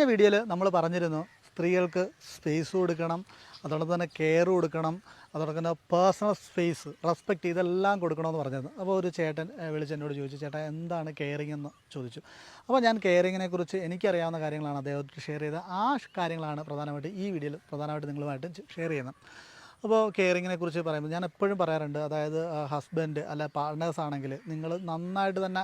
കഴിഞ്ഞ വീഡിയോയിൽ നമ്മൾ പറഞ്ഞിരുന്നു സ്ത്രീകൾക്ക് സ്പേസ് കൊടുക്കണം അതോടൊപ്പം തന്നെ കെയർ കൊടുക്കണം അതോടൊപ്പം തന്നെ പേഴ്സണൽ സ്പേസ് റെസ്പെക്റ്റ് ഇതെല്ലാം കൊടുക്കണമെന്ന് പറഞ്ഞിരുന്നു. അപ്പോൾ ഒരു ചേട്ടൻ വിളിച്ച് എന്നോട് ചോദിച്ചു ചേട്ടാ എന്താണ് കെയറിങ് എന്ന്? ചോദിച്ചു. അപ്പോൾ ഞാൻ കെയറിങ്ങിനെ കുറിച്ച് എനിക്കറിയാവുന്ന കാര്യങ്ങളാണ് അദ്ദേഹത്തോട് ഷെയർ ചെയ്ത ആ കാര്യങ്ങളാണ് പ്രധാനമായിട്ട് ഈ വീഡിയോയിൽ പ്രധാനമായിട്ട് നിങ്ങളുമായിട്ട് ഷെയർ ചെയ്യുന്നത്. അപ്പോൾ കെയറിങ്ങിനെ കുറിച്ച് പറയുമ്പോൾ ഞാൻ എപ്പോഴും പറയാറുണ്ട് അതായത് ഹസ്ബൻഡ് അല്ല പാർട്ട്നേഴ്സ് ആണെങ്കിൽ നിങ്ങൾ നന്നായിട്ട് തന്നെ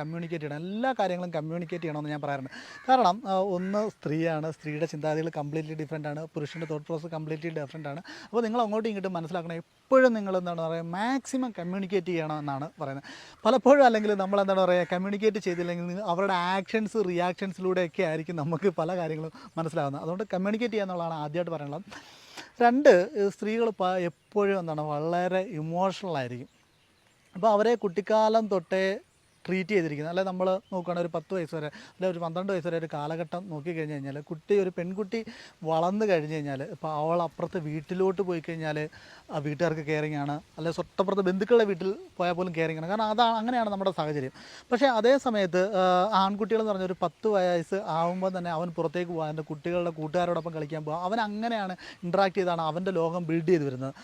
കമ്മ്യൂണിക്കേറ്റ് ചെയ്യണം. എല്ലാ കാര്യങ്ങളും കമ്മ്യൂണിക്കേറ്റ് ചെയ്യണമെന്ന് ഞാൻ പറയാറുണ്ട്. കാരണം ഒന്ന് സ്ത്രീയാണ് സ്ത്രീയുടെ ചിന്താഗതികൾ കംപ്ലീറ്റ്ലി ഡിഫറെന്റ് ആണ്. പുരുഷന്റെ തോട്ട് പ്രോസസ് കംപ്ലീറ്റ്ലി ഡിഫറെന്റ് ആണ്. അപ്പോൾ നിങ്ങൾ അങ്ങോട്ടും ഇങ്ങോട്ടും മനസ്സിലാക്കണം എപ്പോഴും നിങ്ങൾ എന്താണ് പറയുക മാക്സിമം കമ്മ്യൂണിക്കേറ്റ് ചെയ്യണം എന്നാണ് പറയുന്നത്. പലപ്പോഴും അല്ലെങ്കിൽ നമ്മൾ എന്താണ് പറയുക കമ്മ്യൂണിക്കേറ്റ് ചെയ്തില്ലെങ്കിൽ അവരുടെ ആക്ഷൻസ് റിയാക്ഷൻസിലൂടെയൊക്കെ ആയിരിക്കും നമുക്ക് പല കാര്യങ്ങളും മനസ്സിലാകുന്നത് അതുകൊണ്ട് കമ്മ്യൂണിക്കേറ്റ് ചെയ്യുക എന്നുള്ളതാണ് ആദ്യമായിട്ട് പറയാനുള്ളത്. രണ്ട് സ്ത്രീകൾ എപ്പോഴും എന്താണ് വളരെ ഇമോഷണൽ ആയിരിക്കും. അപ്പോൾ അവരെ കുട്ടിക്കാലം തൊട്ടേ ട്രീറ്റ് ചെയ്തിരിക്കുന്നത്. അല്ലെ നമ്മൾ നോക്കുകയാണെങ്കിൽ ഒരു പത്ത് വയസ്സ് വരെ അല്ലെ ഒരു പന്ത്രണ്ട് വയസ്സ് വരെ ഒരു കാലഘട്ടം നോക്കി കഴിഞ്ഞ് കഴിഞ്ഞാൽ കുട്ടി ഒരു പെൺകുട്ടി വളർന്നു കഴിഞ്ഞ് കഴിഞ്ഞാൽ ഇപ്പോൾ അവൾ അപ്പുറത്ത് വീട്ടിലോട്ട് പോയി കഴിഞ്ഞാൽ ആ വീട്ടുകാർക്ക് കെയറിങ് ആണ്. അല്ലെ തൊട്ടപ്പുറത്ത് ബന്ധുക്കളുടെ വീട്ടിൽ പോയാൽ പോലും കെയറിങ് ആണ്. കാരണം അതാണ് അങ്ങനെയാണ് നമ്മുടെ സാഹചര്യം. പക്ഷേ അതേ സമയത്ത് ആൺകുട്ടികൾ എന്ന് പറഞ്ഞ ഒരു പത്ത് വയസ്സ് ആകുമ്പോൾ തന്നെ അവൻ പുറത്തേക്ക് പോകാൻ കുട്ടികളുടെ കൂട്ടുകാരോടൊപ്പം കളിക്കാൻ പോകുക അവൻ അങ്ങനെയാണ് ഇൻട്രാക്ട് ചെയ്താണ് അവന്റെ ലോകം ബിൽഡ് ചെയ്ത് വരുന്നത്.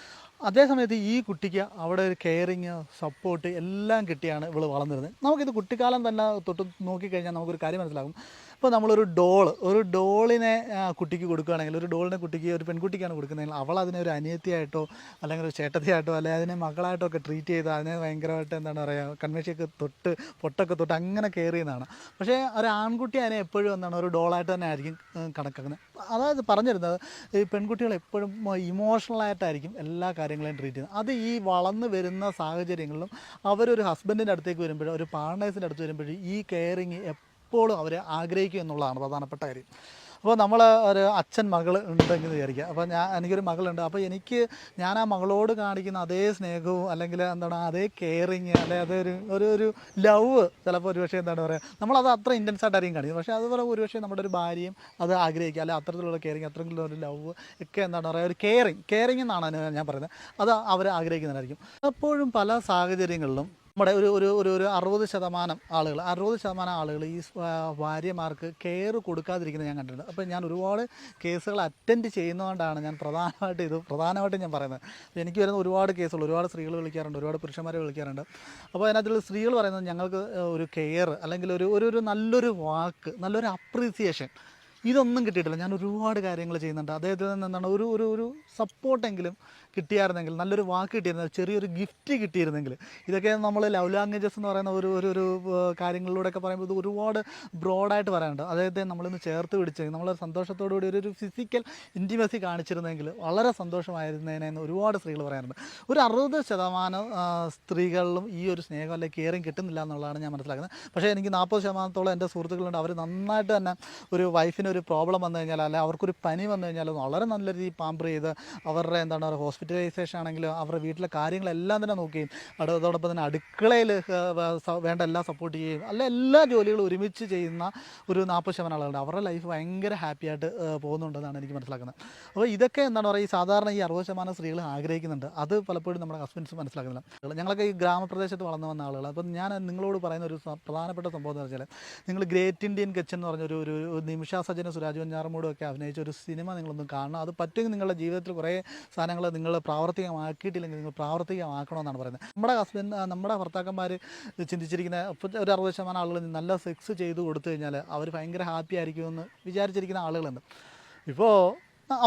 അതേ സമയത്ത് ഈ കുട്ടിക്ക് അവിടെ ഒരു കെയറിങ് സപ്പോർട്ട് എല്ലാം കിട്ടിയാണ് ഇവൾ വളർന്നിരുന്നത്. നമുക്കിത് കുട്ടിക്കാലം തന്നെ തൊട്ട് നോക്കിക്കഴിഞ്ഞാൽ നമുക്കൊരു കാര്യം മനസ്സിലാകും. ഇപ്പോൾ നമ്മളൊരു ഡോൾ ഒരു ഡോളിനെ കുട്ടിക്ക് കൊടുക്കുകയാണെങ്കിൽ ഒരു ഡോളിനെ കുട്ടിക്ക് ഒരു പെൺകുട്ടിക്കാണ് കൊടുക്കുന്നതെങ്കിൽ അവൾ അതിനെ ഒരു അനിയത്തിയായിട്ടോ അല്ലെങ്കിൽ ഒരു ചേട്ടത്തിയായിട്ടോ അല്ലെങ്കിൽ അതിനെ മകളായിട്ടോ ഒക്കെ ട്രീറ്റ് ചെയ്ത് അതിനെ ഭയങ്കരമായിട്ട് എന്താണ് പറയുക കൺവെൻഷയൊക്കെ തൊട്ട് പൊട്ടൊക്കെ തൊട്ട് അങ്ങനെ കെയർ പക്ഷേ ഒരു ആൺകുട്ടി അതിനെ എപ്പോഴും എന്താണ് ഒരു ഡോളായിട്ട് തന്നെ ആയിരിക്കും കണക്കാക്കുന്നത്. അതായത് പറഞ്ഞിരുന്നത് ഈ പെൺകുട്ടികൾ എപ്പോഴും ഇമോഷണലായിട്ടായിരിക്കും എല്ലാ കാര്യങ്ങളെയും ട്രീറ്റ് ചെയ്യുന്നത്. അത് ഈ വളർന്നു വരുന്ന സാഹചര്യങ്ങളിലും അവരൊരു ഹസ്ബൻഡിന്റെ അടുത്തേക്ക് വരുമ്പോഴും ഒരു പാർട്ട്നേഴ്സിന്റെ അടുത്ത് വരുമ്പോഴും ഈ കെയറിങ് എപ്പോഴും അവർ ആഗ്രഹിക്കും എന്നുള്ളതാണ് പ്രധാനപ്പെട്ട കാര്യം. അപ്പോൾ നമ്മൾ ഒരു അച്ഛൻ മകൾ ഉണ്ടെങ്കിൽ വിചാരിക്കുക. അപ്പോൾ ഞാൻ എനിക്കൊരു മകളുണ്ട്. അപ്പോൾ എനിക്ക് ഞാൻ ആ മകളോട് കാണിക്കുന്ന അതേ സ്നേഹവും അല്ലെങ്കിൽ എന്താണ് അതേ കെയറിങ് അല്ലെ അതൊരു ഒരു ഒരു ലവ് ചിലപ്പോൾ ഒരു പക്ഷേ എന്താണ് പറയുക നമ്മളത് അത്ര ഇന്റൻസ് ആയിട്ടായിരിക്കും കാണിക്കുന്നത് പക്ഷേ അതുപോലെ ഒരു പക്ഷേ നമ്മുടെ ഒരു ഭാര്യയും അത് ആഗ്രഹിക്കുക. അല്ലെ അത്തരത്തിലുള്ള കെയറിങ് അത്തരത്തിലുള്ള ഒരു ലവ് ഒക്കെ എന്താണ് പറയുക ഒരു കെയറിങ് കെയറിങ് എന്നാണ് ഞാൻ പറയുന്നത്. അത് അവർ ആഗ്രഹിക്കുന്നതായിരിക്കും. എപ്പോഴും പല സാഹചര്യങ്ങളിലും നമ്മുടെ ഒരു ഒരു ഒരു ഒരു അറുപത് ശതമാനം ആളുകൾ അറുപത് ശതമാനം ആളുകൾ ഈ ഭാര്യമാർക്ക് കെയർ കൊടുക്കാതിരിക്കുന്നത് ഞാൻ കണ്ടിട്ടുണ്ട്. അപ്പോൾ ഞാൻ ഒരുപാട് കേസുകൾ അറ്റൻഡ് ചെയ്യുന്നതുകൊണ്ടാണ് ഞാൻ പ്രധാനമായിട്ട് ഇത് പ്രധാനമായിട്ടും ഞാൻ പറയുന്നത്. എനിക്ക് വരുന്ന ഒരുപാട് കേസുകൾ ഒരുപാട് സ്ത്രീകൾ വിളിക്കാറുണ്ട് ഒരുപാട് പുരുഷന്മാരെ വിളിക്കാറുണ്ട്. അപ്പോൾ അതിനകത്തുള്ള സ്ത്രീകൾ പറയുന്നത് ഞങ്ങൾക്ക് ഒരു കെയർ അല്ലെങ്കിൽ ഒരു ഒരു ഒരു നല്ലൊരു വാക്ക് നല്ലൊരു അപ്രീസിയേഷൻ ഇതൊന്നും കിട്ടിയിട്ടില്ല. ഞാൻ ഒരുപാട് കാര്യങ്ങൾ ചെയ്യുന്നുണ്ട്. അദ്ദേഹത്തിൽ നിന്ന് എന്താണ് ഒരു ഒരു ഒരു സപ്പോർട്ടെങ്കിലും കിട്ടിയായിരുന്നെങ്കിൽ നല്ലൊരു വാക്ക് കിട്ടിയിരുന്നെങ്കിൽ ചെറിയൊരു ഗിഫ്റ്റ് കിട്ടിയിരുന്നെങ്കിൽ. ഇതൊക്കെ നമ്മൾ ലവ് ലാംഗ്വേജസ് എന്ന് പറയുന്ന ഒരു ഒരു ഒരു കാര്യങ്ങളിലൂടെയൊക്കെ പറയുമ്പോൾ ഇത് ഒരുപാട് ബ്രോഡായിട്ട് പറയാനുണ്ട്. അതായത് നമ്മളിന്ന് ചേർത്ത് പിടിച്ചെങ്കിൽ നമ്മൾ സന്തോഷത്തോടു കൂടി ഒരു ഒരു ഫിസിക്കൽ ഇന്റിമസി കാണിച്ചിരുന്നെങ്കിൽ വളരെ സന്തോഷമായിരുന്നേനെ എന്ന് ഒരുപാട് സ്ത്രീകൾ പറയാറുണ്ട്. ഒരു അറുപത് ശതമാനം സ്ത്രീകളിലും ഈ ഒരു സ്നേഹം അല്ലെങ്കിൽ കെയറിങ് കിട്ടുന്നില്ല എന്നുള്ളതാണ് ഞാൻ മനസ്സിലാക്കുന്നത്. പക്ഷേ എനിക്ക് നാൽപ്പത് ശതമാനത്തോളം എന്റെ സുഹൃത്തുക്കളുണ്ട്. അവർ നന്നായിട്ട് തന്നെ ഒരു വൈഫിന് ഒരു പ്രോബ്ലം വന്നു കഴിഞ്ഞാൽ അല്ലെങ്കിൽ അവർക്കൊരു പനി വന്നു കഴിഞ്ഞാൽ വളരെ നല്ല രീതിയിൽ പാമ്പർ ചെയ്ത് അവരുടെ എന്താണ് പറയുക ഹോസ്പിറ്റലൈസേഷൻ ആണെങ്കിലും അവരുടെ വീട്ടിലെ കാര്യങ്ങളെല്ലാം തന്നെ നോക്കുകയും അത് അതോടൊപ്പം തന്നെ അടുക്കളയിൽ വേണ്ട എല്ലാം സപ്പോർട്ട് ചെയ്യുകയും അല്ല എല്ലാ ജോലികളും ഒരുമിച്ച് ചെയ്യുന്ന ഒരു നാൽപ്പത് ശതമാനം ആളുകളുണ്ട്. അവരുടെ ലൈഫ് ഭയങ്കര ഹാപ്പി ആയിട്ട് ഏഹ്, പോകുന്നുണ്ടെന്നാണ് എനിക്ക് മനസ്സിലാക്കുന്നത്. അപ്പോൾ ഇതൊക്കെ എന്താണ് പറയുക ഈ സാധാരണ ഈ അറുപത് ശതമാനം സ്ത്രീകൾ ആഗ്രഹിക്കുന്നുണ്ട്. അത് പലപ്പോഴും നമ്മുടെ ഹസ്ബൻഡ്സ് മനസ്സിലാക്കുന്നില്ല. ഞങ്ങളൊക്കെ ഈ ഗ്രാമപ്രദേശത്ത് വളർന്നു വന്ന ആളുകൾ അപ്പം ഞാൻ നിങ്ങളോട് പറയുന്ന ഒരു പ്രധാനപ്പെട്ട സംഭവം എന്ന് വെച്ചാൽ നിങ്ങൾ ഗ്രേറ്റ് ഇന്ത്യൻ കിച്ചൻ എന്ന് പറഞ്ഞൊരു ഒരു നിമിഷ സജന സുരാജ് വഞ്ഞാറമൂടും ഒക്കെ അഭിനയിച്ച ഒരു സിനിമ നിങ്ങളൊന്നും കാണണം. അത് പറ്റുമെങ്കിൽ നിങ്ങളുടെ ജീവിതത്തിൽ കുറേ സാധനങ്ങൾ നിങ്ങൾ പ്രാവർത്തികമാക്കിയിട്ടില്ലെങ്കിൽ നിങ്ങൾ പ്രാവർത്തികമാക്കണമെന്നാണ് പറയുന്നത്. നമ്മുടെ ഹസ്ബൻഡ് നമ്മുടെ ഭർത്താക്കന്മാർ ചിന്തിച്ചിരിക്കുന്ന ഒരു അറുപത് ശതമാനം ആളുകൾ നല്ല സെക്സ് ചെയ്ത് കൊടുത്തു കഴിഞ്ഞാൽ അവർ ഭയങ്കര ഹാപ്പി ആയിരിക്കുമെന്ന് വിചാരിച്ചിരിക്കുന്ന ആളുകളുണ്ട്. ഇപ്പോൾ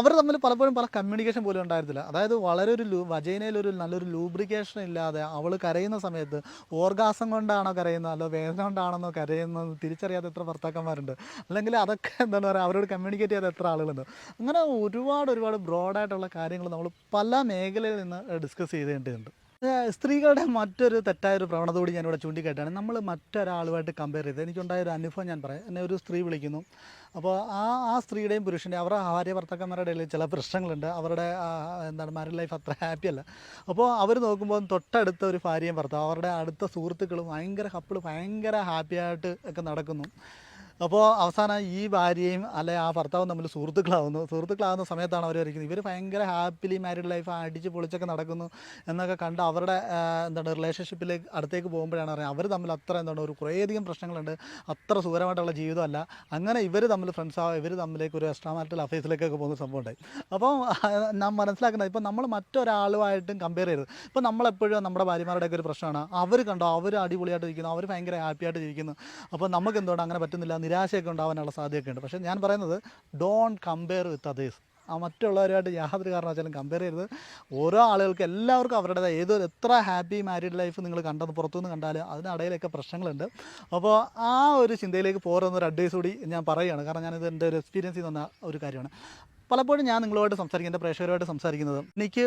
അവർ തമ്മിൽ പലപ്പോഴും പല കമ്മ്യൂണിക്കേഷൻ പോലും ഉണ്ടായിരുന്നില്ല. അതായത് വളരെ ഒരു ലൂ വജൈനയിൽ ഒരു നല്ലൊരു ലൂബ്രിക്കേഷൻ ഇല്ലാതെ അവൾ കരയുന്ന സമയത്ത് ഓർഗാസം കൊണ്ടാണോ കരയുന്നത്? അല്ലോ വേദന കൊണ്ടാണെന്നോ കരയുന്നത്? തിരിച്ചറിയാത്ത എത്ര ഭർത്താക്കന്മാരുണ്ട്? അല്ലെങ്കിൽ അതൊക്കെ എന്താണ് പറയുക അവരോട് കമ്മ്യൂണിക്കേറ്റ് ചെയ്യാത്ത എത്ര ആളുകളുണ്ട്? അങ്ങനെ ഒരുപാട് ഒരുപാട് ബ്രോഡായിട്ടുള്ള കാര്യങ്ങൾ നമ്മൾ പല മേഖലയിൽ നിന്ന് ഡിസ്കസ് ചെയ്തേണ്ടതുണ്ട് സ്ത്രീകളുടെ മറ്റൊരു തെറ്റായ ഒരു പ്രവണത കൂടി ഞാനിവിടെ ചൂണ്ടിക്കാട്ടാണ് നമ്മൾ മറ്റൊരാളുമായിട്ട് കമ്പയർ ചെയ്ത് എനിക്കുണ്ടായ ഒരു അനുഭവം ഞാൻ പറയാം. എന്നെ ഒരു സ്ത്രീ വിളിക്കുന്നു. അപ്പോൾ ആ ആ സ്ത്രീയുടെയും പുരുഷന്റെയും അവരുടെ ഭാര്യ ഭർത്താക്കന്മാരുടെ ഇടയിൽ ചില പ്രശ്നങ്ങളുണ്ട്. അവരുടെ എന്താണ് മാരീഡ് ലൈഫ് അത്ര ഹാപ്പി അല്ല. അപ്പോൾ അവർ നോക്കുമ്പോൾ തൊട്ടടുത്ത ഒരു ഭാര്യയും ഭർത്താവ് അവരുടെ അടുത്ത സുഹൃത്തുക്കളും ഭയങ്കര കപ്പിൾ ഭയങ്കര ഹാപ്പിയായിട്ട് ഒക്കെ നടക്കുന്നു. അപ്പോൾ അവസാനം ഈ ഭാര്യയും അല്ലെ ആ ഭർത്താവും തമ്മിൽ സുഹൃത്തുക്കളാവുന്നു. സുഹൃത്തുക്കളാവുന്ന സമയത്താണ് അവർ വരയ്ക്കുന്നത് ഇവർ ഭയങ്കര ഹാപ്പിലി മാരീഡ് ലൈഫ് അടിച്ച് പൊളിച്ചൊക്കെ നടക്കുന്നു എന്നൊക്കെ കണ്ട് അവരുടെ എന്താണ് റിലേഷൻഷിപ്പിലേക്ക് അടുത്തേക്ക് പോകുമ്പോഴാണ് അറിയാം അവർ തമ്മിൽ അത്ര എന്താണ് ഒരു കുറേയധികം പ്രശ്നങ്ങളുണ്ട്. അത്ര സുഖകരമായിട്ടുള്ള ജീവിതമല്ല. അങ്ങനെ ഇവർ തമ്മിൽ ഫ്രണ്ട്സ് ആവുക ഇവർ തമ്മിലേക്ക് ഒരു എക്സ്ട്രാ മാരിറ്റൽ അഫേഴ്സിലേക്കൊക്കെ പോകുന്ന സംഭവം ഉണ്ടായി അപ്പോൾ നാം മനസ്സിലാക്കുന്നത് ഇപ്പോൾ നമ്മൾ മറ്റൊരാളുമായിട്ടും കമ്പയർ ചെയ്യരുത്. ഇപ്പോൾ നമ്മളെപ്പോഴും നമ്മുടെ ഭാര്യമാരുടെയൊക്കെ ഒരു പ്രശ്നമാണ്. അവർ കണ്ടോ അവർ അടിപൊളിയായിട്ട് ഇരിക്കുന്നു അവർ ഭയങ്കര ഹാപ്പിയായിട്ട് ജീവിക്കുന്നു അപ്പോൾ നമുക്ക് എന്തുകൊണ്ട് അങ്ങനെ പറ്റുന്നില്ല? നിരാശയൊക്കെ ഉണ്ടാവാനുള്ള സാധ്യതയൊക്കെ ഉണ്ട് പക്ഷേ ഞാൻ പറയുന്നത് ഡോണ്ട് കമ്പയർ വിത്ത് അതേഴ്സ് ആ മറ്റുള്ളവരുമായിട്ട് യാതൊരു കാരണവശാലും കമ്പയർ ചെയ്യരുത്. ഓരോ ആളുകൾക്ക് എല്ലാവർക്കും അവരുടേതായ ഏതൊരു എത്ര ഹാപ്പി മാരീഡ് ലൈഫ് നിങ്ങൾ കണ്ടെന്ന് പുറത്തുനിന്ന് കണ്ടാൽ അതിനിടയിലൊക്കെ പ്രശ്നങ്ങളുണ്ട്. അപ്പോൾ ആ ഒരു ചിന്തയിലേക്ക് പോരുന്ന ഒരു അഡ്വൈസ് കൂടി ഞാൻ പറയുകയാണ്. കാരണം ഞാനിത് എന്റെ ഒരു എക്സ്പീരിയൻസിൽ തന്ന ഒരു കാര്യമാണ്. പലപ്പോഴും ഞാൻ നിങ്ങളുമായിട്ട് സംസാരിക്കും എന്റെ പ്രേക്ഷകരുമായിട്ട് സംസാരിക്കുന്നത്. എനിക്ക്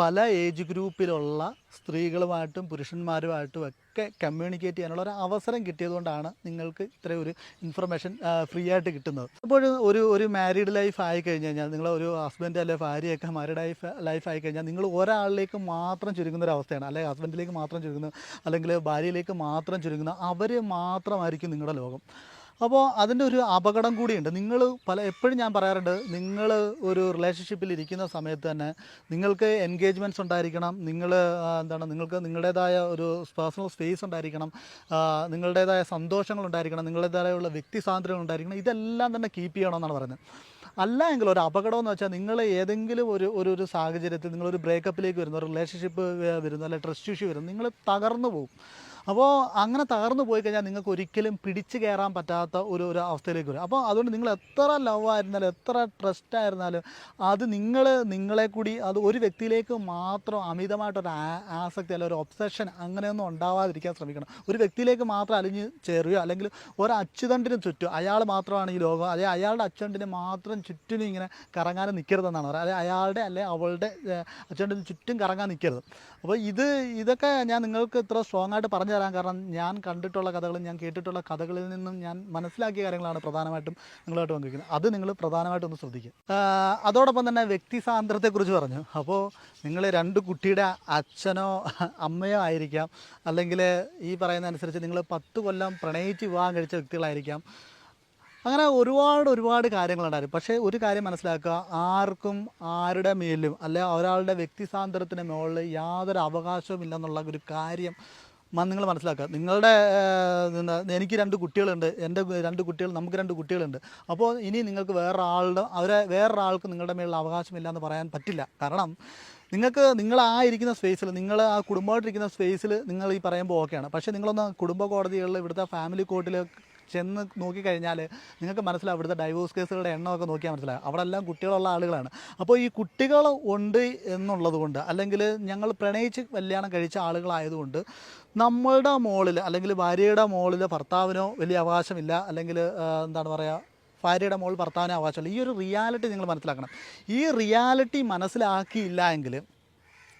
പല ഏജ് ഗ്രൂപ്പിലുള്ള സ്ത്രീകളുമായിട്ടും പുരുഷന്മാരുമായിട്ടും ഒക്കെ കമ്മ്യൂണിക്കേറ്റ് ചെയ്യാനുള്ള ഒരു അവസരം കിട്ടിയതുകൊണ്ടാണ് നിങ്ങൾക്ക് ഇത്രയും ഒരു ഇൻഫർമേഷൻ ഫ്രീ ആയിട്ട് കിട്ടുന്നത്. അപ്പോഴും ഒരു ഒരു മാരീഡ് ലൈഫ് ആയി കഴിഞ്ഞ് കഴിഞ്ഞാൽ നിങ്ങൾ ഒരു ഹസ്ബൻഡ് അല്ലെ ഭാര്യയൊക്കെ മാരീഡ് ലൈഫ് ലൈഫ് ആയി കഴിഞ്ഞാൽ നിങ്ങൾ ഒരാളിലേക്ക് മാത്രം ചുരുങ്ങുന്ന ഒരു അവസ്ഥയാണ്. അല്ലെങ്കിൽ ഹസ്ബൻഡിലേക്ക് മാത്രം ചുരുങ്ങുന്നു അല്ലെങ്കിൽ ഭാര്യയിലേക്ക് മാത്രം ചുരുങ്ങുന്ന അവർ മാത്രമായിരിക്കും നിങ്ങളുടെ ലോകം. അപ്പോൾ അതിന്റെ ഒരു അപകടം കൂടിയുണ്ട്. നിങ്ങൾ പല എപ്പോഴും ഞാൻ പറയാറുണ്ട് നിങ്ങൾ ഒരു റിലേഷൻഷിപ്പിൽ ഇരിക്കുന്ന സമയത്ത് തന്നെ നിങ്ങൾക്ക് എൻഗേജ്മെന്റ്സ് ഉണ്ടായിരിക്കണം നിങ്ങൾ എന്താണ് നിങ്ങൾക്ക് നിങ്ങളുടേതായ ഒരു പേഴ്സണൽ സ്പേസ് ഉണ്ടായിരിക്കണം നിങ്ങളുടേതായ സന്തോഷങ്ങൾ ഉണ്ടായിരിക്കണം നിങ്ങളുടേതായുള്ള വ്യക്തി സ്വാതന്ത്ര്യങ്ങൾ ഉണ്ടായിരിക്കണം ഇതെല്ലാം തന്നെ കീപ്പ് ചെയ്യണം എന്നാണ് പറയുന്നത്. അല്ല എങ്കിൽ ഒരു അപകടം എന്ന് വെച്ചാൽ നിങ്ങൾ ഏതെങ്കിലും ഒരു ഒരു ഒരു സാഹചര്യത്തിൽ നിങ്ങളൊരു ബ്രേക്കപ്പിലേക്ക് വരുന്നു റിലേഷൻഷിപ്പ് വരുന്നു അല്ലെങ്കിൽ ട്രസ്റ്റ് ഇഷ്യൂ വരുന്നു നിങ്ങൾ തകർന്നു പോകും അപ്പോൾ അങ്ങനെ തകർന്നു പോയി കഴിഞ്ഞാൽ നിങ്ങൾക്ക് ഒരിക്കലും പിടിച്ചു കയറാൻ പറ്റാത്ത ഒരു ഒരു അവസ്ഥയിലേക്ക് വരും. അപ്പോൾ അതുകൊണ്ട് നിങ്ങൾ എത്ര ലവ് ആയിരുന്നാലും എത്ര ട്രസ്റ്റ് ആയിരുന്നാലും അത് നിങ്ങൾ നിങ്ങളെ കൂടി അത് ഒരു വ്യക്തിയിലേക്ക് മാത്രം അമിതമായിട്ടൊരു ആസക്തി അല്ലെങ്കിൽ ഒരു ഒബ്സഷൻ അങ്ങനെയൊന്നും ഉണ്ടാവാതിരിക്കാൻ ശ്രമിക്കണം. ഒരു വ്യക്തിയിലേക്ക് മാത്രം അലിഞ്ഞ് ചേരുകയോ അല്ലെങ്കിൽ ഒരു അച്ചുതണ്ടിന് ചുറ്റും അയാൾ മാത്രമാണ് ഈ ലോകം അല്ലെ അയാളുടെ അച്ചുതണ്ടിന് മാത്രം ചുറ്റിനും ഇങ്ങനെ കറങ്ങാനും നിൽക്കരുതെന്നാണ് പറയുന്നത് അല്ലെ അയാളുടെ അല്ലെ അവളുടെ ഏഹ്, അച്ചുതണ്ടിന് ചുറ്റും കറങ്ങാൻ നിൽക്കരുത് അപ്പോൾ ഇത് ഇതൊക്കെ ഞാൻ നിങ്ങൾക്ക് ഇത്ര സ്ട്രോങ് ആയിട്ട് പറഞ്ഞു തരാൻ കാരണം ഞാൻ കണ്ടിട്ടുള്ള കഥകളും ഞാൻ കേട്ടിട്ടുള്ള കഥകളിൽ നിന്നും ഞാൻ മനസ്സിലാക്കിയ കാര്യങ്ങളാണ് പ്രധാനമായിട്ടും നിങ്ങളായിട്ട് പങ്കുവയ്ക്കുന്നത്. അത് നിങ്ങൾ പ്രധാനമായിട്ടും ഒന്ന് ശ്രദ്ധിക്കുക. അതോടൊപ്പം തന്നെ വ്യക്തി സ്വാതന്ത്ര്യത്തെക്കുറിച്ച് പറഞ്ഞു. അപ്പോൾ നിങ്ങൾ രണ്ട് കുട്ടിയുടെ അച്ഛനോ അമ്മയോ ആയിരിക്കാം. അല്ലെങ്കിൽ ഈ പറയുന്ന അനുസരിച്ച് നിങ്ങൾ പത്ത് കൊല്ലം പ്രണയിച്ച് വിവാഹം കഴിച്ച വ്യക്തികളായിരിക്കാം. അങ്ങനെ ഒരുപാട് ഒരുപാട് കാര്യങ്ങളുണ്ടായിരുന്നു. പക്ഷേ ഒരു കാര്യം മനസ്സിലാക്കുക. ആർക്കും ആരുടെ മേലും അല്ലെ ഒരാളുടെ വ്യക്തി സ്വാതന്ത്ര്യത്തിന് മുകളിൽ യാതൊരു അവകാശവും ഇല്ലെന്നുള്ള ഒരു കാര്യം നിങ്ങൾ മനസ്സിലാക്കുക. നിങ്ങളുടെ എനിക്ക് രണ്ട് കുട്ടികളുണ്ട്. എന്റെ രണ്ട് കുട്ടികൾ നമുക്ക് രണ്ട് കുട്ടികളുണ്ട്. അപ്പോൾ ഇനി നിങ്ങൾക്ക് വേറൊരാളുടെ അവരെ വേറൊരാൾക്ക് നിങ്ങളുടെ മേലുള്ള അവകാശമില്ല എന്ന് പറയാൻ പറ്റില്ല. കാരണം നിങ്ങൾക്ക് നിങ്ങൾ ആ ഇരിക്കുന്ന സ്പേസിൽ നിങ്ങൾ ആ കുടുംബമായിട്ടിരിക്കുന്ന സ്പേസിൽ നിങ്ങൾ ഈ പറയുമ്പോൾ ഓക്കെയാണ് പക്ഷേ നിങ്ങളൊന്ന് കുടുംബ കോടതികളിൽ ഇവിടുത്തെ ഫാമിലി കോർട്ടിൽ ചെന്ന് നോക്കിക്കഴിഞ്ഞാൽ നിങ്ങൾക്ക് മനസ്സിലാവും ഇവിടുത്തെ ഡൈവോഴ്സ് കേസുകളുടെ എണ്ണമൊക്കെ നോക്കിയാൽ മനസ്സിലാവും. അവിടെ എല്ലാം കുട്ടികളുള്ള ആളുകളാണ്. അപ്പോൾ ഈ കുട്ടികൾ ഉണ്ട് എന്നുള്ളത് കൊണ്ട് അല്ലെങ്കിൽ ഞങ്ങൾ പ്രണയിച്ച് കല്യാണം കഴിച്ച ആളുകളായതുകൊണ്ട് നമ്മളുടെ മോളിൽ അല്ലെങ്കിൽ ഭാര്യയുടെ മോളിൽ ഭർത്താവിനോ വലിയ അവകാശമില്ല അല്ലെങ്കിൽ എന്താണ് പറയുക ഭാര്യയുടെ മോൾ ഭർത്താവിനോ അവകാശമില്ല. ഈ ഒരു റിയാലിറ്റി നിങ്ങൾ മനസ്സിലാക്കണം. ഈ റിയാലിറ്റി മനസ്സിലാക്കിയില്ല എങ്കിൽ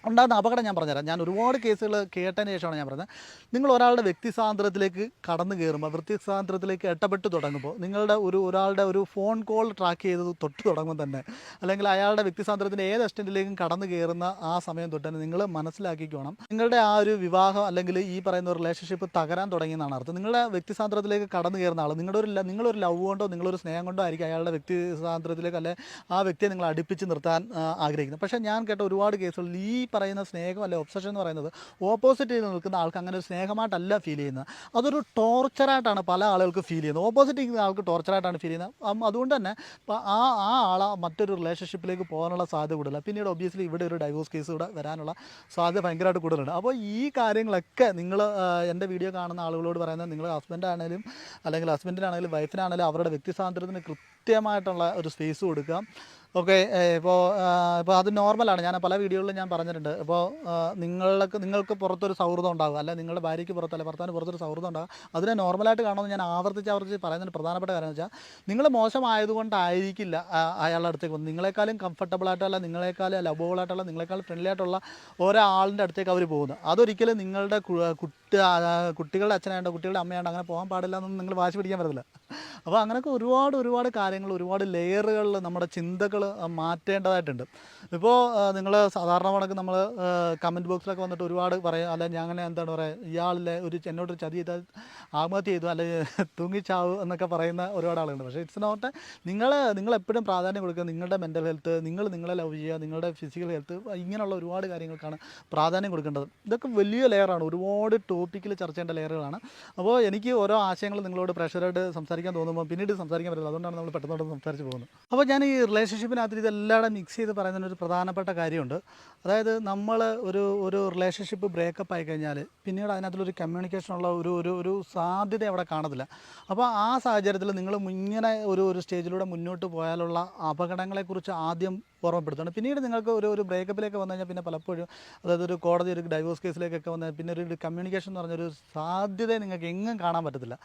ഉണ്ടാകുന്ന അപകടം ഞാൻ പറഞ്ഞുതരാം. ഞാൻ ഒരുപാട് കേസുകൾ കേട്ടതിന് ശേഷമാണ് ഞാൻ പറഞ്ഞത്. നിങ്ങൾ ഒരാളുടെ വ്യക്തി സ്വാതന്ത്ര്യത്തിലേക്ക് കടന്നു കയറുമ്പോൾ വൃത്തി സ്വാതന്ത്ര്യത്തിലേക്ക് ഇടപെട്ട് തുടങ്ങുമ്പോൾ നിങ്ങളുടെ ഒരു ഒരാളുടെ ഒരു ഫോൺ കോൾ ട്രാക്ക് ചെയ്തത് തൊട്ട് തുടങ്ങുമ്പോൾ തന്നെ അല്ലെങ്കിൽ അയാളുടെ വ്യക്തി സ്വാതന്ത്ര്യത്തിന്റെ ഏത് എസ്റ്റന്റിലേക്കും കടന്നു കയറുന്ന ആ സമയം തൊട്ട് തന്നെ നിങ്ങൾ മനസ്സിലാക്കിക്കോണം. നിങ്ങളുടെ ആ ഒരു വിവാഹം അല്ലെങ്കിൽ ഈ പറയുന്ന റിലേഷൻഷിപ്പ് തകരാൻ തുടങ്ങിയെന്നാണ് അർത്ഥം. നിങ്ങളുടെ വ്യക്തി സ്വാതന്ത്ര്യത്തിലേക്ക് കടന്നു കയറുന്ന ആൾ നിങ്ങളുടെ ഒരു നിങ്ങളൊരു ലവ് കൊണ്ടോ നിങ്ങളൊരു സ്നേഹം കൊണ്ടോ ആയിരിക്കും അയാളുടെ വ്യക്തി സ്വാതന്ത്ര്യത്തിലേക്ക് അല്ലെ ആ വ്യക്തിയെ നിങ്ങൾ അടുപ്പിച്ച് നിർത്താൻ ആഗ്രഹിക്കുന്നത്. പക്ഷേ ഞാൻ കേട്ട ഒരുപാട് കേസുകളിൽ ഈ പറയുന്ന സ്നേഹം അല്ലെ ഒബ്സഷൻ എന്ന് പറയുന്നത് ഓപ്പോസിറ്റ് ചെയ്ത് നിൽക്കുന്ന ആൾക്ക് അങ്ങനെ ഒരു സ്നേഹമായിട്ടല്ല ഫീൽ ചെയ്യുന്നത്. അതൊരു ടോർച്ചറായിട്ടാണ് പല ആളുകൾക്ക് ഫീൽ ചെയ്യുന്നത്. ഓപ്പോസിറ്റ് നിൽക്കുന്ന ആൾക്ക് ടോർച്ചറായിട്ടാണ് ഫീൽ ചെയ്യുന്നത്. അതുകൊണ്ട് തന്നെ ആ ആ ആളെ മറ്റൊരു റിലേഷൻഷിപ്പിലേക്ക് പോകാനുള്ള സാധ്യത കൂടുതൽ പിന്നീട് ഒബ്വിയസ്ലി ഇവിടെ ഒരു ഡൈവോഴ്സ് കേസ് കൂടെ വരാനുള്ള സാധ്യത ഭയങ്കരമായിട്ട് കൂടുതലുണ്ട്. അപ്പോൾ ഈ കാര്യങ്ങളൊക്കെ നിങ്ങൾ എന്റെ വീഡിയോ കാണുന്ന ആളുകളോട് പറയുന്നത് നിങ്ങൾ ഹസ്ബൻഡാണെങ്കിലും അല്ലെങ്കിൽ ഹസ്ബൻഡിനാണെങ്കിലും വൈഫിനാണെങ്കിലും അവരുടെ വ്യക്തി സ്വാതന്ത്ര്യത്തിന് കൃത്യമായിട്ടുള്ള ഒരു സ്പേസ് കൊടുക്കുക. ഓക്കെ ഇപ്പോൾ ഇപ്പോൾ അത് നോർമലാണ് ഞാൻ പല വീഡിയോകളിലും ഞാൻ പറഞ്ഞിട്ടുണ്ട്. ഇപ്പോൾ നിങ്ങൾക്ക് നിങ്ങൾക്ക് പുറത്തൊരു സൗഹൃദം ഉണ്ടാകും അല്ല നിങ്ങളുടെ ഭാര്യയ്ക്ക് പുറത്ത് അല്ലെങ്കിൽ ഭർത്താവിന് പുറത്തൊരു സൗഹൃദം ഉണ്ടാകും അതിനെ നോർമലായിട്ട് കാണുമെന്ന് ഞാൻ ആവർത്തിച്ച് ആവർത്തിച്ച് പറയുന്നതിന് പ്രധാനപ്പെട്ട കാര്യം വെച്ചാൽ നിങ്ങൾ മോശമായതുകൊണ്ടായിരിക്കില്ല അയാളുടെ അടുത്തേക്ക് വന്ന് നിങ്ങളെക്കാളും കംഫർട്ടബിൾ ആയിട്ടുള്ള നിങ്ങളെക്കാളും ലബോളായിട്ടുള്ള നിങ്ങളെക്കാളും ഫ്രണ്ട്ലി ആയിട്ടുള്ള ഒരാളിന്റെ അടുത്തേക്ക് അവർ പോകുന്നത്. അതൊരിക്കലും നിങ്ങളുടെ കുട്ടി കുട്ടികളുടെ അച്ഛനായിട്ട് കുട്ടികളുടെ അമ്മയായിട്ട് അങ്ങനെ പോകാൻ പാടില്ല എന്നൊന്നും നിങ്ങൾ വാശി പിടിക്കാൻ പറ്റത്തില്ല. അപ്പോൾ അങ്ങനെയൊക്കെ ഒരുപാട് ഒരുപാട് കാര്യങ്ങൾ ഒരുപാട് ലെയറുകളിൽ നമ്മുടെ ചിന്തകൾ മാറ്റേണ്ടതായിട്ടുണ്ട്. ഇപ്പോൾ നിങ്ങൾ സാധാരണ കണക്ക് നമ്മൾ കമന്റ് ബോക്സിലൊക്കെ വന്നിട്ട് ഒരുപാട് പറയും അല്ല ഞാൻ അങ്ങനെ എന്താണ് പറയുക ഇയാളിലെ ഒരു എന്നോട് ചതി ചെയ്താൽ ആത്മഹത്യ ചെയ്തു അല്ലെങ്കിൽ തൂങ്ങിച്ചാവ് എന്നൊക്കെ പറയുന്ന ഒരുപാട് ആളുകളുണ്ട്. പക്ഷേ ഇറ്റ്സ് നോട്ട് നിങ്ങൾ നിങ്ങൾ എപ്പോഴും പ്രാധാന്യം കൊടുക്കുക നിങ്ങളുടെ മെന്റൽ ഹെൽത്ത് നിങ്ങൾ നിങ്ങളെ ലവ് ചെയ്യുക നിങ്ങളുടെ ഫിസിക്കൽ ഹെൽത്ത് ഇങ്ങനെയുള്ള ഒരുപാട് കാര്യങ്ങൾക്കാണ് പ്രാധാന്യം കൊടുക്കേണ്ടത്. ഇതൊക്കെ വലിയ ലെയറാണ് ഒരുപാട് ടോപ്പിക്കിൽ ചർച്ച ചെയ്യേണ്ട ലെയറുകളാണ്. അപ്പോൾ എനിക്ക് ഓരോ ആശയങ്ങൾ നിങ്ങളോട് പ്രഷറായിട്ട് സംസാരിക്കാൻ തോന്നുമ്പോൾ പിന്നീട് സംസാരിക്കാൻ പറ്റില്ല. അതുകൊണ്ടാണ് നമ്മൾ പെട്ടെന്ന് സംസാരിച്ച് പോകുന്നു. അപ്പോൾ ഞാൻ ഈ റിലേഷൻഷിപ്പിനകത്ത് ഇതെല്ലാം മിക്സ് ചെയ്ത് പറയുന്നതിന് ഒരു പ്രധാനപ്പെട്ട കാര്യമുണ്ട്. അതായത് നമ്മൾ ഒരു ഒരു റിലേഷൻഷിപ്പ് ബ്രേക്കപ്പ് ആയി കഴിഞ്ഞാൽ പിന്നീട് അതിനകത്തുള്ളൊരു കമ്മ്യൂണിക്കേഷനുള്ള ഒരു ഒരു ഒരു സാധ്യത അവിടെ കാണത്തില്ല. അപ്പോൾ ആ സാഹചര്യത്തിൽ നിങ്ങൾ ഇങ്ങനെ ഒരു ഒരു സ്റ്റേജിലൂടെ മുന്നോട്ട് പോയാലുള്ള അപകടങ്ങളെക്കുറിച്ച് ആദ്യം ഓർമ്മപ്പെടുത്തണം പിന്നീട് നിങ്ങൾക്ക് ഒരു ഒരു ബ്രേക്കപ്പിലേക്ക് വന്നു കഴിഞ്ഞാൽ പിന്നെ പലപ്പോഴും അതായത് ഒരു കോടതി ഒരു ഡൈവോഴ്സ് കേസിലേക്കൊക്കെ വന്ന് പിന്നെ ഒരു കമ്മ്യൂണിക്കേഷൻ എന്ന് പറഞ്ഞൊരു സാധ്യത നിങ്ങൾക്ക് എങ്ങും കാണാൻ പറ്റത്തില്ല.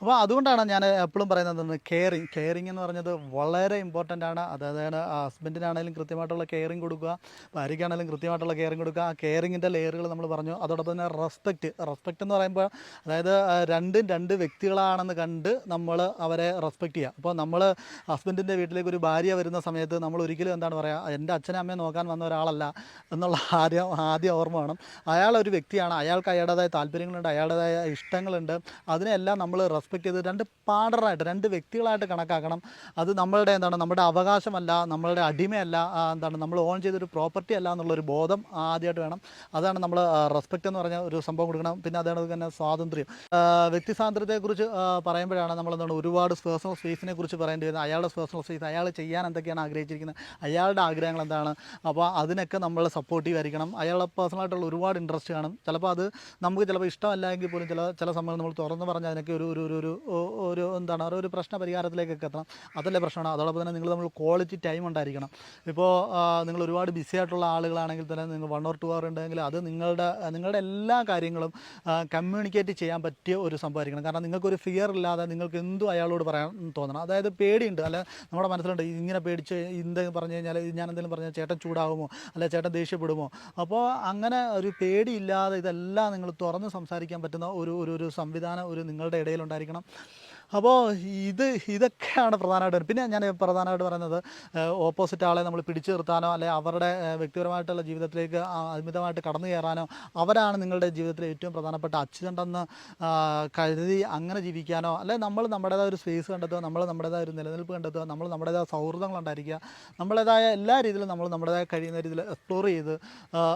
അപ്പോൾ അതുകൊണ്ടാണ് ഞാൻ എപ്പോഴും പറയുന്നത് കെയറിങ് കെയറിങ് എന്ന് പറഞ്ഞത് വളരെ ഇമ്പോർട്ടന്റ് ആണ്. അതായത് ഹസ്ബൻഡിനാണെങ്കിലും കൃത്യമായിട്ടുള്ള കെയറിങ് കൊടുക്കുക. ഭാര്യയ്ക്കാണെങ്കിലും കൃത്യമായിട്ടുള്ള കെയറിങ് കൊടുക്കുക. ആ കെയറിങ്ങിന്റെ ലെയറുകൾ നമ്മൾ പറഞ്ഞു. അതോടൊപ്പം തന്നെ റെസ്പെക്റ്റ് റെസ്പെക്റ്റ് എന്ന് പറയുമ്പോൾ അതായത് രണ്ടും രണ്ട് വ്യക്തികളാണെന്ന് കണ്ട് നമ്മൾ അവരെ റെസ്പെക്റ്റ് ചെയ്യുക. അപ്പോൾ നമ്മൾ ഹസ്ബൻഡിന്റെ വീട്ടിലേക്ക് ഒരു ഭാര്യ വരുന്ന സമയത്ത് നമ്മൾ ഒരിക്കലും എന്താണ് പറയുക എന്റെ അച്ഛനും അമ്മയെ നോക്കാൻ വന്ന ഒരാളല്ല എന്നുള്ള ആദ്യം ആദ്യം ഓർമ്മ വേണം. അയാൾ ഒരു വ്യക്തിയാണ്. അയാൾക്ക് അയാളുടേതായ താല്പര്യങ്ങളുണ്ട് അയാളുടേതായ ഇഷ്ടങ്ങളുണ്ട്. അതിനെല്ലാം നമ്മൾ റെസ്പെക്ട് ചെയ്ത് രണ്ട് പാർട്ണറായിട്ട് രണ്ട് വ്യക്തികളായിട്ട് കണക്കാക്കണം. അത് നമ്മളുടെ എന്താണ് നമ്മുടെ അവകാശമല്ല നമ്മളുടെ അടിമയല്ല എന്താണ് നമ്മൾ ഓൺ ചെയ്തൊരു പ്രോപ്പർട്ടി അല്ല എന്നുള്ളൊരു ബോധം ആദ്യമായിട്ട് വേണം. അതാണ് നമ്മൾ റെസ്പെക്റ്റ് എന്ന് പറഞ്ഞ ഒരു സംഭവം കൊടുക്കണം. പിന്നെ അതാണ് തന്നെ സ്വാതന്ത്ര്യം. വ്യക്തി സ്വാതന്ത്ര്യത്തെക്കുറിച്ച് പറയുമ്പോഴാണ് നമ്മൾ എന്താണ് ഒരുപാട് പേഴ്സണൽ സ്പേസിനെ കുറിച്ച് പറയേണ്ടി വരുന്നത്. അയാളുടെ പേഴ്സണൽ സ്പേസ് അയാൾ ചെയ്യാൻ എന്തൊക്കെയാണ് ആഗ്രഹിച്ചിരിക്കുന്നത്? അയാളുടെ ആഗ്രഹങ്ങൾ എന്താണ്? അപ്പോൾ അതിനൊക്കെ നമ്മൾ സപ്പോർട്ടീവ് ആയിരിക്കണം. അയാളുടെ പേഴ്സണലായിട്ടുള്ള ഒരുപാട് ഇൻട്രസ്റ്റ് കാണും. ചിലപ്പോൾ അത് നമുക്ക് ചിലപ്പോൾ ഇഷ്ടമല്ല എങ്കിൽ പോലും ചില ചില സമയം നമ്മൾ തുറന്ന് പറഞ്ഞാൽ അതിനൊക്കെ ഒരു ഒരു ഒരു ഒരു എന്താണ് ഒരു പ്രശ്ന പരിഹാരത്തിലേക്കൊക്കെ എത്തണം. അതല്ലേ പ്രശ്നമാണ്. അതോടൊപ്പം തന്നെ നിങ്ങൾ നമ്മൾ ക്വാളിറ്റി ടൈം ഉണ്ടായിരിക്കണം. ഇപ്പോൾ നിങ്ങൾ ഒരുപാട് ബിസി ആയിട്ടുള്ള ആളുകളാണെങ്കിൽ തന്നെ നിങ്ങൾ വൺ ഓർ ടു അവർ ഉണ്ടെങ്കിൽ അത് നിങ്ങളുടെ നിങ്ങളുടെ എല്ലാ കാര്യങ്ങളും കമ്മ്യൂണിക്കേറ്റ് ചെയ്യാൻ പറ്റിയ ഒരു സംഭവമായിരിക്കണം. കാരണം നിങ്ങൾക്കൊരു ഫിയർ ഇല്ലാതെ നിങ്ങൾക്ക് എന്തും അയാളോട് പറയാൻ തോന്നണം. അതായത് പേടിയുണ്ട്. അല്ല നമ്മുടെ മനസ്സിലുണ്ട് ഇങ്ങനെ പേടിച്ച് എന്തെങ്കിലും പറഞ്ഞു കഴിഞ്ഞാൽ ഞാൻ എന്തെങ്കിലും പറഞ്ഞാൽ ചേട്ടൻ ചൂടാകുമോ അല്ല ചേട്ടൻ ദേഷ്യപ്പെടുമോ? അപ്പോൾ അങ്ങനെ ഒരു പേടിയില്ലാതെ ഇതെല്ലാം നിങ്ങൾ തുറന്ന് സംസാരിക്കാൻ പറ്റുന്ന ഒരു ഒരു സംവിധാനം ഒരു നിങ്ങളുടെ ഇടയിലുണ്ടായിരിക്കണം. അപ്പോൾ ഇത് ഇതൊക്കെയാണ് പ്രധാനമായിട്ട്. പിന്നെ ഞാൻ പ്രധാനമായിട്ട് പറയുന്നത് ഓപ്പോസിറ്റ് ആളെ നമ്മൾ പിടിച്ചു നിർത്താനോ അല്ലെ അവരുടെ വ്യക്തിപരമായിട്ടുള്ള ജീവിതത്തിലേക്ക് അമിതമായിട്ട് കടന്നു കയറാനോ അവരാണ് നിങ്ങളുടെ ജീവിതത്തിലെ ഏറ്റവും പ്രധാനപ്പെട്ട അച്ഛനുണ്ടെന്ന് കരുതി അങ്ങനെ ജീവിക്കാനോ അല്ലെ നമ്മൾ നമ്മുടേതായ ഒരു സ്പേസ് കണ്ടെത്തുക നമ്മൾ നമ്മുടേതായ ഒരു നിലനിൽപ്പ് കണ്ടെത്തുക നമ്മൾ നമ്മുടേതായ സൗഹൃദങ്ങൾ ഉണ്ടായിരിക്കുക നമ്മളേതായ എല്ലാ രീതിയിലും നമ്മൾ നമ്മുടേതായ കഴിയുന്ന രീതിയിൽ എക്സ്പ്ലോർ ചെയ്ത്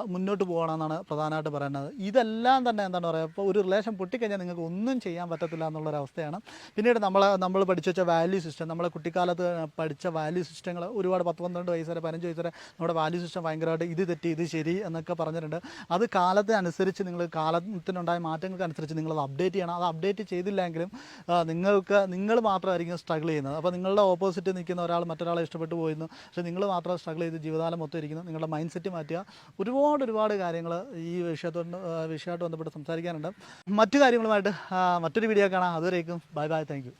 മുന്നോട്ട് പോകണമെന്നാണ് പ്രധാനമായിട്ട് പറയുന്നത് ഇതെല്ലാം തന്നെ എന്താണ് പറയുക ഇപ്പോൾ ഒരു റിലേഷൻ പൊട്ടിക്കഴിഞ്ഞാൽ നിങ്ങൾക്ക് ഒന്നും ചെയ്യാൻ പറ്റത്തില്ല എന്നുള്ളൊരവസ്ഥയാണ് പിന്നീട് നമ്മൾ നമ്മൾ പഠിച്ചു വെച്ച വാല്യൂ സിസ്റ്റം നമ്മളെ കുട്ടിക്കാലത്ത് പഠിച്ച വാല്യൂ സിസ്റ്റങ്ങൾ ഒരുപാട് പത്ത് പന്ത്രണ്ട് വയസ്സ് വരെ പതിനഞ്ച് വയസ്സ് വരെ നമ്മുടെ വാല്യൂ സിസ്റ്റം ഭയങ്കരമായിട്ട് ഇത് തെറ്റി ഇത് ശരി എന്നൊക്കെ പറഞ്ഞിട്ടുണ്ട്. അത് കാലത്തെ അനുസരിച്ച് നിങ്ങൾ കാലത്തിനുണ്ടായ മാറ്റങ്ങൾക്ക് അനുസരിച്ച് നിങ്ങളത് അപ്ഡേറ്റ് ചെയ്യണം. അത് അപ്ഡേറ്റ് ചെയ്തില്ലെങ്കിലും നിങ്ങൾക്ക് നിങ്ങൾ മാത്രമായിരിക്കും സ്ട്രഗിൾ ചെയ്യുന്നത്. അപ്പോൾ നിങ്ങളുടെ ഓപ്പോസിറ്റ് നിൽക്കുന്ന ഒരാൾ മറ്റൊരാളെ ഇഷ്ടപ്പെട്ടു പോയിരുന്നു. പക്ഷേ നിങ്ങൾ മാത്രം സ്ട്രഗിൾ ചെയ്ത് ജീവിതകാലം മൊത്തം ഇരിക്കുന്നു. നിങ്ങളുടെ മൈൻഡ് സെറ്റ് മാറ്റുക. ഒരുപാട് ഒരുപാട് കാര്യങ്ങൾ ഈ വിഷയത്തോട് വിഷയമായിട്ട് ബന്ധപ്പെട്ട് സംസാരിക്കാനുണ്ട്. മറ്റു കാര്യങ്ങളുമായിട്ട് മറ്റൊരു വീഡിയോ കാണാം. അതുവരേക്കും. Bye bye 땡큐